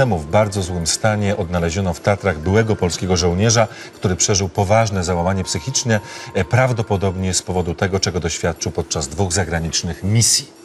temu w bardzo złym stanie odnaleziono w Tatrach byłego polskiego żołnierza, który przeżył poważne załamanie psychiczne, e, prawdopodobnie z powodu tego, czego doświadczył podczas dwóch zagranicznych misji.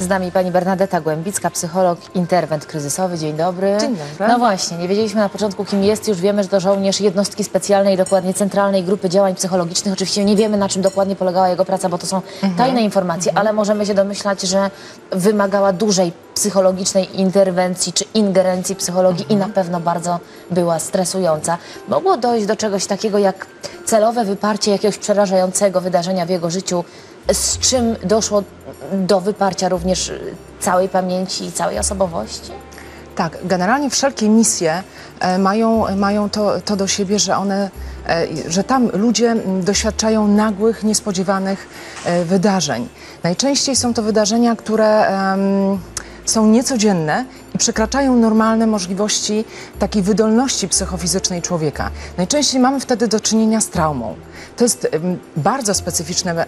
Z nami pani Bernadetta Głębicka, psycholog, interwent kryzysowy. Dzień dobry. Dzień dobry. No właśnie, nie wiedzieliśmy na początku, kim jest. Już wiemy, że to żołnierz jednostki specjalnej, dokładnie Centralnej Grupy Działań Psychologicznych. Oczywiście nie wiemy, na czym dokładnie polegała jego praca, bo to są Mhm. tajne informacje, ale możemy się domyślać, że wymagała dużej psychologicznej interwencji czy ingerencji psychologii i na Mhm. pewno bardzo była stresująca. Mogło dojść do czegoś takiego jak celowe wyparcie jakiegoś przerażającego wydarzenia w jego życiu, z czym doszło do wyparcia również całej pamięci i całej osobowości? Tak, generalnie wszelkie misje e, mają, mają to, to do siebie, że one, e, że tam ludzie doświadczają nagłych, niespodziewanych e, wydarzeń. Najczęściej są to wydarzenia, które są niecodzienne i przekraczają normalne możliwości takiej wydolności psychofizycznej człowieka. Najczęściej mamy wtedy do czynienia z traumą. To jest bardzo specyficzne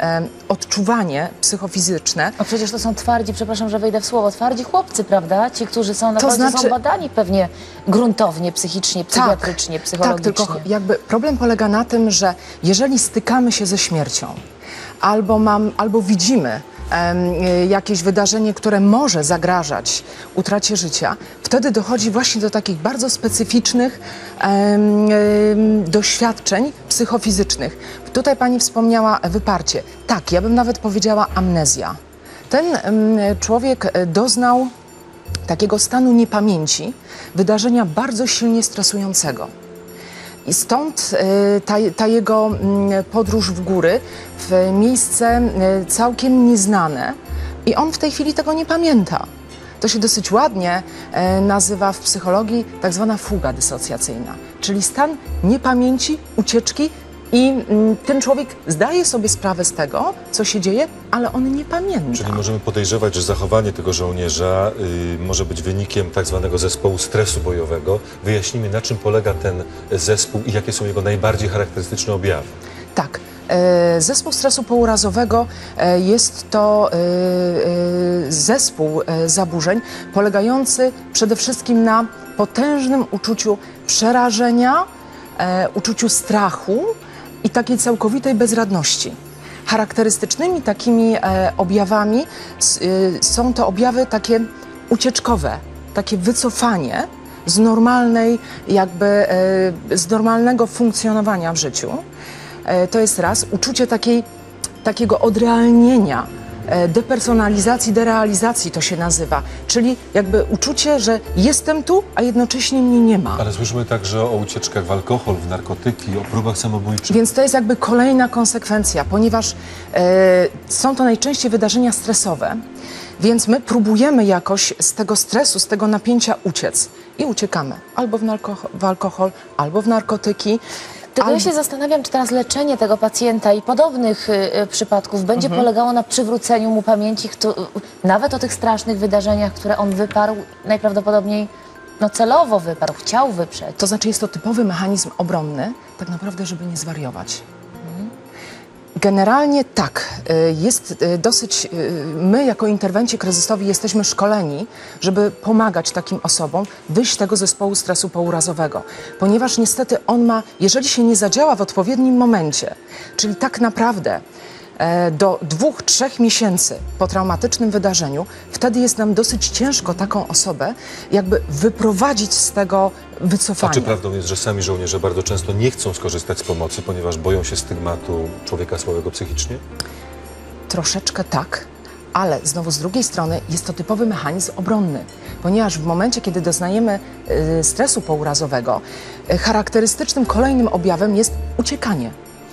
odczuwanie psychofizyczne, No przecież to są twardzi, przepraszam, że wejdę w słowo, twardzi chłopcy, prawda? Ci, którzy są naprawdę są znaczy- badani pewnie gruntownie, psychicznie, psychiatrycznie, tak, psychologicznie. Tak, tylko jakby problem polega na tym, że jeżeli stykamy się ze śmiercią, albo, mam, albo widzimy jakieś wydarzenie, które może zagrażać utracie życia, wtedy dochodzi właśnie do takich bardzo specyficznych doświadczeń psychofizycznych. Tutaj pani wspomniała wyparcie. Tak, ja bym nawet powiedziała amnezja. Ten człowiek e, doznał takiego stanu niepamięci, wydarzenia bardzo silnie stresującego. I stąd e, ta, ta jego mm, podróż w góry, w miejsce e, całkiem nieznane i on w tej chwili tego nie pamięta. To się dosyć ładnie e, nazywa w psychologii tak zwana fuga dysocjacyjna, czyli stan niepamięci, ucieczki i mm, ten człowiek zdaje sobie sprawę z tego, co się dzieje, ale on nie pamięta. Czyli możemy podejrzewać, że zachowanie tego żołnierza y, może być wynikiem tak zwanego zespołu stresu bojowego. Wyjaśnijmy, na czym polega ten zespół i jakie są jego najbardziej charakterystyczne objawy. Tak. e, Zespół stresu pourazowego e, jest to e, zespół zaburzeń polegający przede wszystkim na potężnym uczuciu przerażenia, uczuciu strachu i takiej całkowitej bezradności. Charakterystycznymi takimi e, objawami s- y, są to objawy takie ucieczkowe, takie wycofanie z normalnej, jakby e, z normalnego funkcjonowania w życiu. E, To jest raz uczucie takiej, takiego odrealnienia, depersonalizacji, derealizacji to się nazywa, czyli jakby uczucie, że jestem tu, a jednocześnie mnie nie ma. Ale słyszymy także o ucieczkach w alkohol, w narkotyki, o próbach samobójczych. Więc to jest jakby kolejna konsekwencja, ponieważ e, są to najczęściej wydarzenia stresowe, więc my próbujemy jakoś z tego stresu, z tego napięcia uciec i uciekamy albo w, w alkohol, albo w narkotyki. Tylko albo... ja się zastanawiam, czy teraz leczenie tego pacjenta i podobnych y, y, przypadków będzie Mhm. polegało na przywróceniu mu pamięci, kto, nawet o tych strasznych wydarzeniach, które on wyparł, najprawdopodobniej no, celowo wyparł, chciał wyprzeć. To znaczy jest to typowy mechanizm obronny, tak naprawdę, żeby nie zwariować. Generalnie tak, y, jest y, dosyć, y, my jako interwenci kryzysowi jesteśmy szkoleni, żeby pomagać takim osobom wyjść z tego zespołu stresu pourazowego, ponieważ niestety on ma, jeżeli się nie zadziała w odpowiednim momencie, czyli tak naprawdę do dwóch, trzech miesięcy po traumatycznym wydarzeniu, wtedy jest nam dosyć ciężko taką osobę jakby wyprowadzić z tego A wycofania. czy prawdą jest, że sami żołnierze bardzo często nie chcą skorzystać z pomocy, ponieważ boją się stygmatu człowieka słabego psychicznie? Troszeczkę tak, ale znowu z drugiej strony jest to typowy mechanizm obronny, ponieważ w momencie, kiedy doznajemy y, stresu pourazowego, y, charakterystycznym kolejnym objawem jest uciekanie.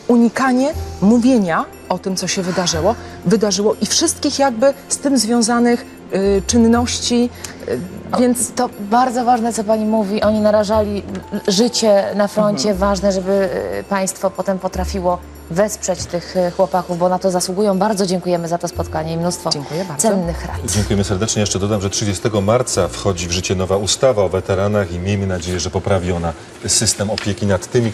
Unikanie mówienia o tym, co się wydarzyło, wydarzyło i wszystkich jakby z tym związanych y, czynności, y, więc To bardzo ważne, co pani mówi. Oni narażali życie na froncie. Mhm. Ważne, żeby y, państwo potem potrafiło wesprzeć tych y, chłopaków, bo na to zasługują. Bardzo dziękujemy za to spotkanie i mnóstwo Dziękuję bardzo. cennych rad. Dziękujemy serdecznie. Jeszcze dodam, że 30 marca wchodzi w życie nowa ustawa o weteranach i miejmy nadzieję, że poprawi ona system opieki nad tymi,